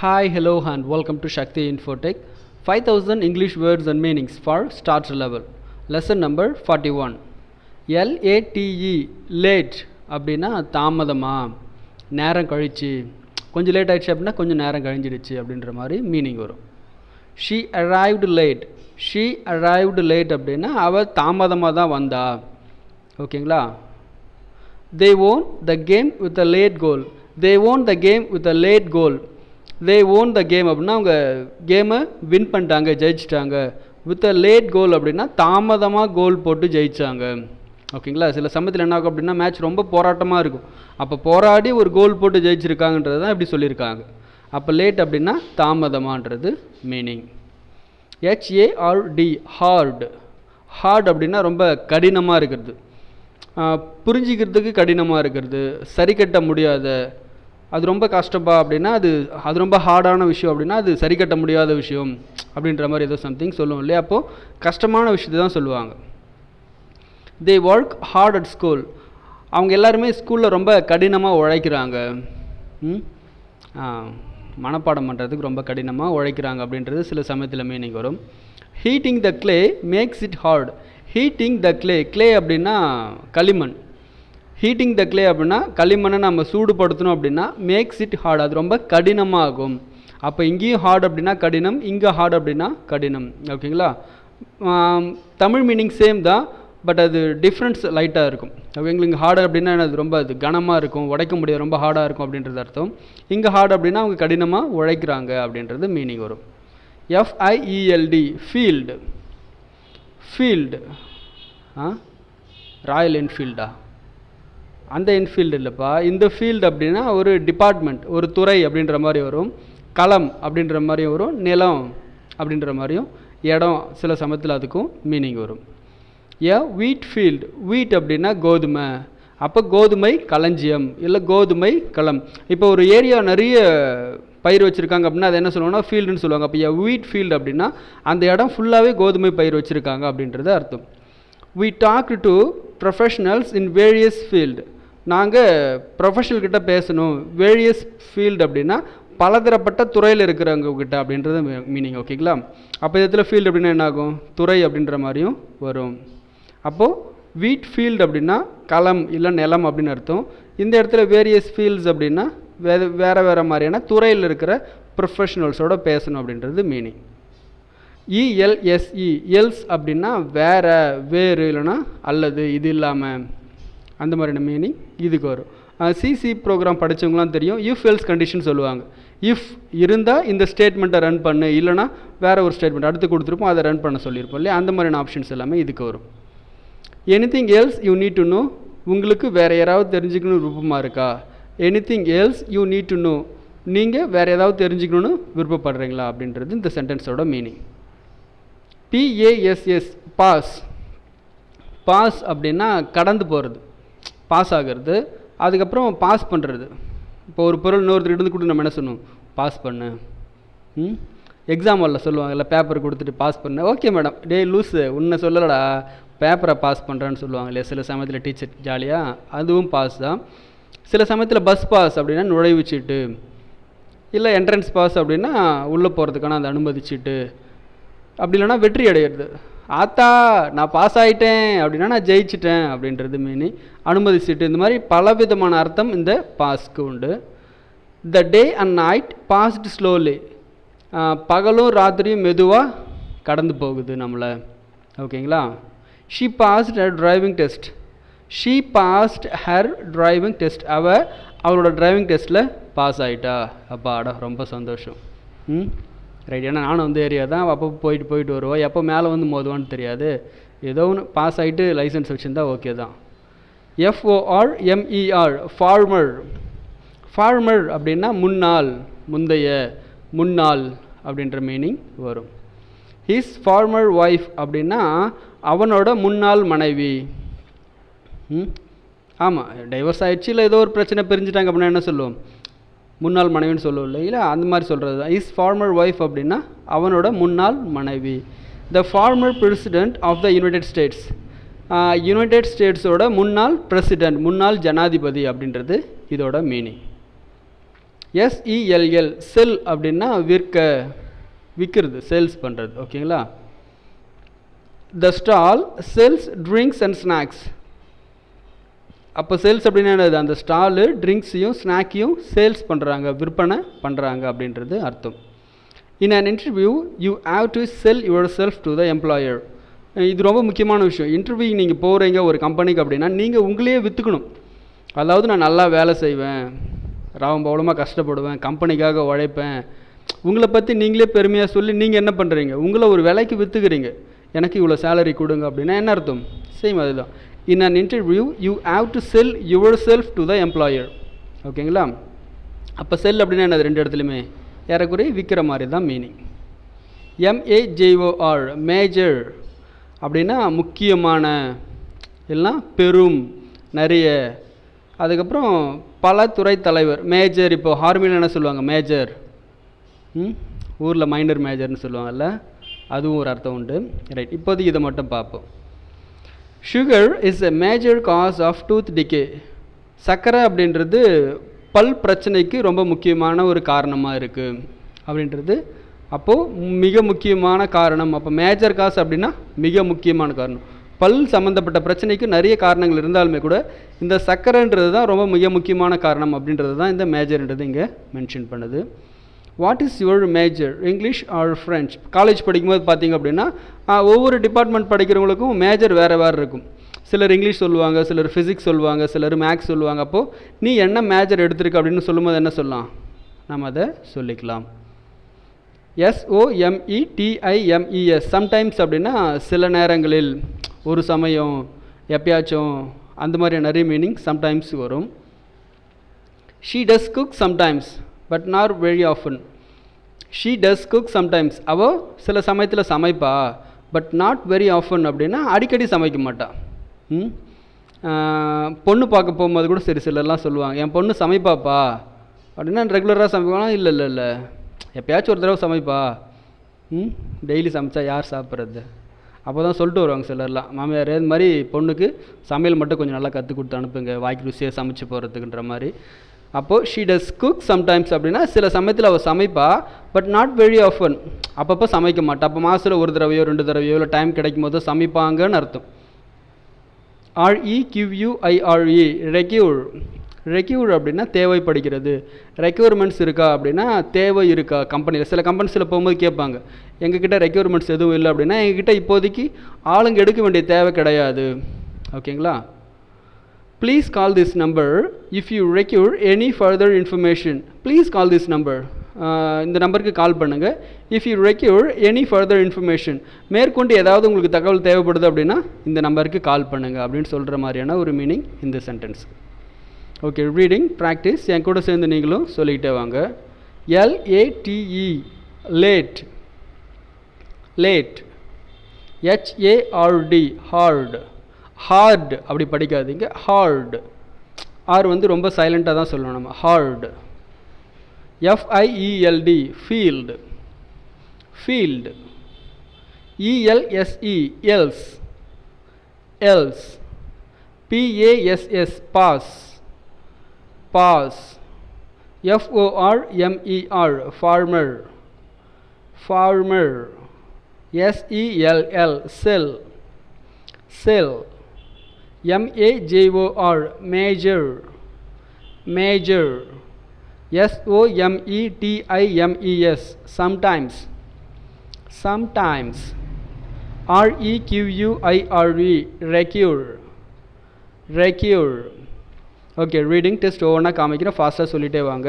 Hi, hello, and welcome to Shakti Infotech. 5000 English words and meanings for starter level. Lesson number 41. L A T E late அப்படின்னா தாமதமாக நேரம் கழிச்சு. கொஞ்சம் late ஆகிடுச்சு அப்படின்னா கொஞ்சம் நேரம் கழிஞ்சிடுச்சு அப்படின்ற மாதிரி மீனிங் வரும். She arrived late she arrived late அப்படின்னா அவள் தாமதமாக தான் வந்தா. ஓகேங்களா? They won the game with a late goal they won the game with a late goal they won the game அப்படின்னா அவங்க கேமை வின் பண்ணிட்டாங்க ஜெயிச்சிட்டாங்க. வித் அ லேட் கோல் அப்படின்னா தாமதமாக கோல் போட்டு ஜெயித்தாங்க ஓகேங்களா சில சமயத்தில் என்ன ஆகும் அப்படின்னா மேட்ச் ரொம்ப போராட்டமாக இருக்கும். அப்போ போராடி ஒரு கோல் போட்டு ஜெயிச்சிருக்காங்கன்றது தான் இப்படி சொல்லியிருக்காங்க. அப்போ லேட் அப்படின்னா தாமதமான்றது meaning H A R D hard hard அப்படின்னா ரொம்ப கடினமாக இருக்கிறது. புரிஞ்சிக்கிறதுக்கு கடினமாக இருக்கிறது. சரி கட்ட முடியாத அது ரொம்ப கஷ்டப்பா அப்படின்னா அது அது ரொம்ப ஹார்டான விஷயம் அப்படின்னா அது சரி கட்ட முடியாத விஷயம் அப்படின்ற மாதிரி ஏதோ சம்திங் சொல்லுவோம் இல்லையா? அப்போது கஷ்டமான விஷயத்தை தான் சொல்லுவாங்க. They work hard at school அவங்க எல்லாருமே ஸ்கூலில் ரொம்ப கடினமாக உழைக்கிறாங்க. ம்? மனப்பாடம் பண்ணுறதுக்கு ரொம்ப கடினமாக உழைக்கிறாங்க அப்படின்றது சில சமயத்தில் மீனிங் வரும். Heating the clay makes it hard heating the clay clay அப்படின்னா களிமண். ஹீட்டிங் த கிளே அப்படின்னா களிமண்ணை நம்ம சூடுபடுத்தணும் அப்படின்னா மேக்ஸ் இட் ஹார்ட் அது ரொம்ப கடினமாகும். அப்போ இங்கேயும் ஹார்ட் அப்படின்னா கடினம் இங்கே ஹார்ட் அப்படின்னா கடினம். ஓகேங்களா? தமிழ் மீனிங் சேம் தான் பட் அது டிஃப்ரென்ஸ் லைட்டாக இருக்கும். ஓகேங்களா? இங்கே ஹார்டு அப்படின்னா அது ரொம்ப அது கனமாக இருக்கும் உடைக்க முடியாது ரொம்ப ஹார்டாக இருக்கும் அப்படின்றது அர்த்தம். இங்கே ஹார்ட் அப்படின்னா அவங்க கடினமாக உழைக்கிறாங்க அப்படின்றது மீனிங் வரும். F I E L D field field ah? Royal என்ஃபீல்டா அந்த என்ஃபீல்டு இல்லைப்பா. இந்த ஃபீல்டு அப்படின்னா ஒரு டிபார்ட்மெண்ட் ஒரு துறை அப்படின்ற மாதிரி வரும். களம் அப்படின்ற மாதிரியும் வரும். நிலம் அப்படின்ற மாதிரியும் இடம் சில சமயத்தில் அதுக்கும் மீனிங் வரும். ஏ வீட் ஃபீல்டு வீட் அப்படின்னா கோதுமை. அப்போ கோதுமை களஞ்சியம் இல்லை கோதுமை களம். இப்போ ஒரு ஏரியா நிறைய பயிர் வச்சுருக்காங்க அப்படின்னா அது என்ன சொல்லுவாங்கன்னா ஃபீல்டுன்னு சொல்லுவாங்க. அப்போ ஏ வீட் ஃபீல்டு அப்படின்னா அந்த இடம் ஃபுல்லாகவே கோதுமை பயிர் வச்சுருக்காங்க அப்படின்றது அர்த்தம். We talk to professionals in various field நாங்கள் ப்ரொஃபஷனல் கிட்ட பேசணும். வேரியஸ் ஃபீல்டு அப்படின்னா பலதரப்பட்ட துறையில் இருக்கிறவங்ககிட்ட அப்படின்றது மீனிங் ஓகேங்களா அப்போ இதில் ஃபீல்டு அப்படின்னா என்ன ஆகும்? துறை அப்படின்ற மாதிரியும் வரும். அப்போது வீட் ஃபீல்டு அப்படின்னா களம் இல்லை நிலம் அப்படின்னு அர்த்தம். இந்த இடத்துல வேரியஸ் ஃபீல்ட்ஸ் அப்படின்னா வே வேறு வேறு மாதிரியான துறையில் இருக்கிற ப்ரொஃபஷனல்ஸோட பேசணும் அப்படின்றது மீனிங் இஎல்எஸ்இ எல்ஸ் அப்படின்னா வேற வேறு இல்லைன்னா அல்லது இது இல்லாமல் அந்த மாதிரியான மீனிங் இதுக்கு வரும். சிசி ப்ரோக்ராம் படித்தவங்களாம் தெரியும். இஃப் எல்ஸ் கண்டிஷன் சொல்லுவாங்க. இஃப் இருந்தால் இந்த ஸ்டேட்மெண்ட்டை ரன் பண்ணு. இல்லைனா வேற ஒரு ஸ்டேட்மெண்ட் அடுத்து கொடுத்துருப்போம். அதை ரன் பண்ண சொல்லியிருப்போம் இல்லையா? அந்த மாதிரியான ஆப்ஷன்ஸ் எல்லாமே இதுக்கு வரும். Anything else you need to know உங்களுக்கு வேறு யாராவது தெரிஞ்சுக்கணும் விருப்பமாக இருக்கா? Anything else you need to know நீங்கள் வேறு ஏதாவது தெரிஞ்சுக்கணுன்னு விருப்பப்படுறீங்களா? அப்படின்றது இந்த சென்டென்ஸோட meaning P A S S pass pass அப்படின்னா கடந்து போகிறது பாஸ் ஆகிறது அதுக்கப்புறம் பாஸ் பண்ணுறது இப்போ ஒரு பொருள் இன்னொருத்தர் இருந்து கூட நம்ம என்ன சொன்னோம் பாஸ் பண்ணு. ம்? எக்ஸாம் வரல சொல்லுவாங்கல்ல பேப்பர் கொடுத்துட்டு பாஸ் பண்ண. ஓகே மேடம் டேய் லூஸு உன்னை சொல்லலடா. பேப்பரை பாஸ் பண்ணுறேன்னு சொல்லுவாங்க இல்லையா சில சமயத்தில் டீச்சர் ஜாலியாக அதுவும் பாஸ் தான். சில சமயத்தில் பஸ் பாஸ் அப்படின்னா நுழைவுச்சீட்டு. இல்லை என்ட்ரன்ஸ் பாஸ் அப்படின்னா உள்ளே போகிறதுக்கான அந்த அனுமதி சீட்டு அப்படி இல்லைன்னா வெற்றி அடையிறது. ஆத்தா நான் பாஸ் ஆகிட்டேன் அப்படின்னா நான் ஜெயிச்சிட்டேன் அப்படின்றது மீனி அனுமதி சீட்டு. இந்த மாதிரி பலவிதமான அர்த்தம் இந்த பாஸ்க்கு உண்டு. The day and night passed slowly பகலும் ராத்திரியும் மெதுவாக கடந்து போகுது நம்மளை. ஓகேங்களா? She passed her driving test she passed her driving test அவ அவளோட டிரைவிங் டெஸ்ட்டில் பாஸ் ஆகிட்டா அப்பாடா ரொம்ப சந்தோஷம். ம்? ரைட் ஏன்னா நானும் வந்து ஏரியா தான் அப்போ போயிட்டு போயிட்டு வருவோம். எப்போ மேலே வந்து மோதுவான்னு தெரியாது. ஏதோ ஒன்று பாஸ் ஆகிட்டு லைசன்ஸ் வச்சுருந்தா ஓகே தான். எஃப்ஓஆர் எம்இஆர் ஃபார்மர் ஃபார்மர் அப்படின்னா முன்னாள் முந்தைய முன்னாள் அப்படின்ற மீனிங் வரும். ஹிஸ் ஃபார்மர் ஒய்ஃப் அப்படின்னா அவனோட முன்னாள் மனைவி. ம்? ஆமாம் டைவர்ஸ் ஆயிடுச்சு இல்லை ஏதோ ஒரு பிரச்சனை பிரிஞ்சுட்டாங்க அப்படின்னா என்ன சொல்லுவோம்? முன்னாள் மனைவின்னு சொல்லுவோம் இல்லைங்களா? அந்த மாதிரி சொல்கிறது தான். இஸ் ஃபார்மர் ஒய்ஃப் அப்படின்னா அவனோட முன்னாள் மனைவி. The former president of the United States United ஸ்டேட்ஸோட முன்னாள் பிரசிடென்ட் முன்னாள் ஜனாதிபதி அப்படின்றது இதோட மீனிங் எஸ்இஎல்எல் செல் அப்படின்னா விற்க விற்கிறது சேல்ஸ் பண்ணுறது ஓகேங்களா the stall sells drinks and snacks அப்போ சேல்ஸ் அப்படின்னா என்னது? அந்த ஸ்டாலு ட்ரிங்க்ஸையும் ஸ்நாக்கையும் சேல்ஸ் பண்ணுறாங்க விற்பனை பண்ணுறாங்க அப்படின்றது அர்த்தம். In an interview you have to sell yourself to the employer இது ரொம்ப முக்கியமான விஷயம். இன்டர்வியூ நீங்கள் போகிறீங்க ஒரு கம்பெனிக்கு அப்படின்னா நீங்கள் உங்களையே விற்றுக்கணும் அதாவது நான் நல்லா வேலை செய்வேன் ராவம் பவளமாக கஷ்டப்படுவேன் கம்பெனிக்காக உழைப்பேன். உங்களை பற்றி நீங்களே பெருமையாக சொல்லி நீங்கள் என்ன பண்ணுறீங்க உங்களை ஒரு விலைக்கு விற்றுக்கிறீங்க எனக்கு இவ்வளோ சேலரி கொடுங்க அப்படின்னா என்ன அர்த்தம்? சேம் அதுதான். In an interview you have to sell yourself to the employer ஓகேங்களா அப்போ செல் அப்படின்னா என்னது? ரெண்டு இடத்துலையுமே. ஏறக்குறைய விற்கிற மாதிரி தான் மீனிங் எம்ஏஜேஓஆர் மேஜர் அப்படின்னா முக்கியமான எல்லாம் பெரும் நிறைய. அதுக்கப்புறம் பல துறை தலைவர். மேஜர் இப்போது ஆர்மியில் என்ன சொல்லுவாங்க? மேஜர் ம்? ஊரில் மைனர் மேஜர்னு சொல்லுவாங்கல்ல? அதுவும் ஒரு அர்த்தம் உண்டு. ரைட் இப்போதைக்கு இதை மட்டும் பார்ப்போம். Sugar is a major cause of tooth decay சர்க்கரை அப்படின்றது பல் பிரச்சனைக்கு ரொம்ப முக்கியமான ஒரு காரணமாக இருக்குது அப்படின்றது. அப்போது மிக முக்கியமான காரணம் அப்போ மேஜர் காஸ் அப்படின்னா மிக முக்கியமான காரணம். பல் சம்மந்தப்பட்ட பிரச்சனைக்கு நிறைய காரணங்கள் இருந்தாலுமே கூட இந்த சர்க்கரைன்றது தான் ரொம்ப மிக முக்கியமான காரணம் அப்படின்றது தான் இந்த மேஜர்ன்றது இங்கே மென்ஷன் பண்ணுது. What is your major English or French college படிக்கும்போது பார்த்தீங்க அப்படின்னா ஒவ்வொரு டிபார்ட்மெண்ட் படிக்கிறவங்களுக்கும் மேஜர் வேறு வேறு இருக்கும். சிலர் இங்கிலீஷ் சொல்லுவாங்க சிலர் ஃபிசிக்ஸ் சொல்லுவாங்க சிலர் மேக்ஸ் சொல்லுவாங்க. அப்போது நீ என்ன மேஜர் எடுத்திருக்க அப்படின்னு சொல்லும்போது என்ன சொல்லலாம்? நம்ம அதை சொல்லிக்கலாம். எஸ்ஓஎம்இ டிஐஎம்இஎஸ் சம்டைம்ஸ் அப்படின்னா சில நேரங்களில் ஒரு சமயம் எப்பயாச்சும் அந்த மாதிரி நிறைய மீனிங் சம்டைம்ஸ் வரும். She does cook sometimes but not very often she does cook sometimes அவள் சில சமயத்தில் சமைப்பா பட் நாட் வெரி ஆஃபன் அப்படின்னா அடிக்கடி சமைக்க மாட்டா. ம்? பொண்ணு பார்க்க போகும்போது கூட சரி சிலர்லாம் சொல்லுவாங்க என் பொண்ணு சமைப்பாப்பா? அப்படின்னா ரெகுலராக சமைப்பானா? இல்லை இல்லை இல்லை. எப்பயாச்சும் ஒரு தடவை சமைப்பா. ம்? டெய்லி சமைச்சா யார் சாப்பிட்றது? அப்போ தான் சொல்லிட்டு வருவாங்க சிலர்லாம். மாமியார் இது மாதிரி பொண்ணுக்கு சமையல் மட்டும் கொஞ்சம் நல்லா கற்றுக் கொடுத்து அனுப்புங்க. வாய்க்கு ருசியாக சமைச்சு போகிறதுக்குன்ற மாதிரி. அப்போது ஷீ டஸ் குக் சம்டைம்ஸ் அப்படின்னா சில சமயத்தில் அவள் சமைப்பா பட் நாட் வெரி ஆஃபன் அப்பப்போ சமைக்க மாட்டா. அப்போ மாதத்தில் ஒரு தடவையோ ரெண்டு தடவையோ இல்லை டைம் கிடைக்கும் போதோ சமைப்பாங்கன்னு அர்த்தம். ஆர்இக்யூயூஐஆர்இ ரெக்யூர் ரெக்யூர் அப்படின்னா தேவைப்படுகிறது. ரெக்யூர்மெண்ட்ஸ் இருக்கா அப்படின்னா தேவை இருக்கா? கம்பெனியில் சில கம்பெனிஸில் போகும்போது கேட்பாங்க. எங்ககிட்ட ரெக்யூர்மெண்ட்ஸ் எதுவும் இல்லை அப்படின்னா எங்ககிட்ட இப்போதைக்கு ஆளுங்க எடுக்க வேண்டிய தேவை கிடையாது. ஓகேங்களா? Please call this number if you require any further information please call this number இந்த நம்பருக்கு கால் பண்ணுங்கள் if you require any further information மேற்கொண்டு ஏதாவது உங்களுக்கு தகவல் தேவைப்படுது அப்படின்னா இந்த நம்பருக்கு கால் பண்ணுங்கள் அப்படின்னு சொல்கிற மாதிரியான ஒரு மீனிங் இந்த சென்டென்ஸ் ஓகே ரீடிங் ப்ராக்டிஸ் என் கூட சேர்ந்து நீங்களும் சொல்லிக்கிட்டே வாங்க. L A T E late late H A R D hard hard அப்படி படிக்காதீங்க. ஹார்டு ஆர் வந்து ரொம்ப சைலண்ட்டாக தான் சொல்லணும் நம்ம. Hard F I E L D field field E L S E else else P A S S pass pass எஃப்ஓஆர்எம்இஆர் farmer former S E L L sell செல் எம்ஏஜேஓஆர் major major எஸ்ஓஎம்இடிஐஎம்இஎஸ் sometimes sometimes ஆர்இக்யூயூஐஆர்இ require require okay reading test ஒவ்வொன்றா காமிக்கிறேன் ஃபாஸ்ட்டாக சொல்லிட்டே வாங்க.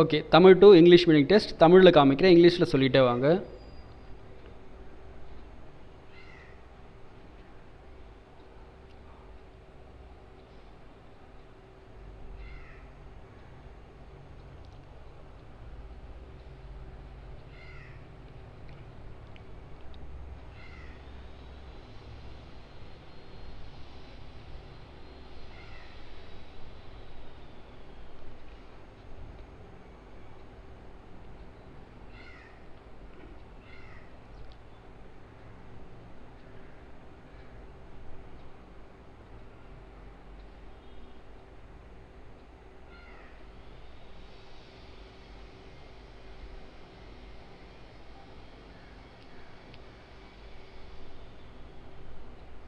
Okay Tamil to English meaning test தமிழில் காமிக்கிறேன் இங்கிலீஷில் சொல்லிகிட்டே வாங்க.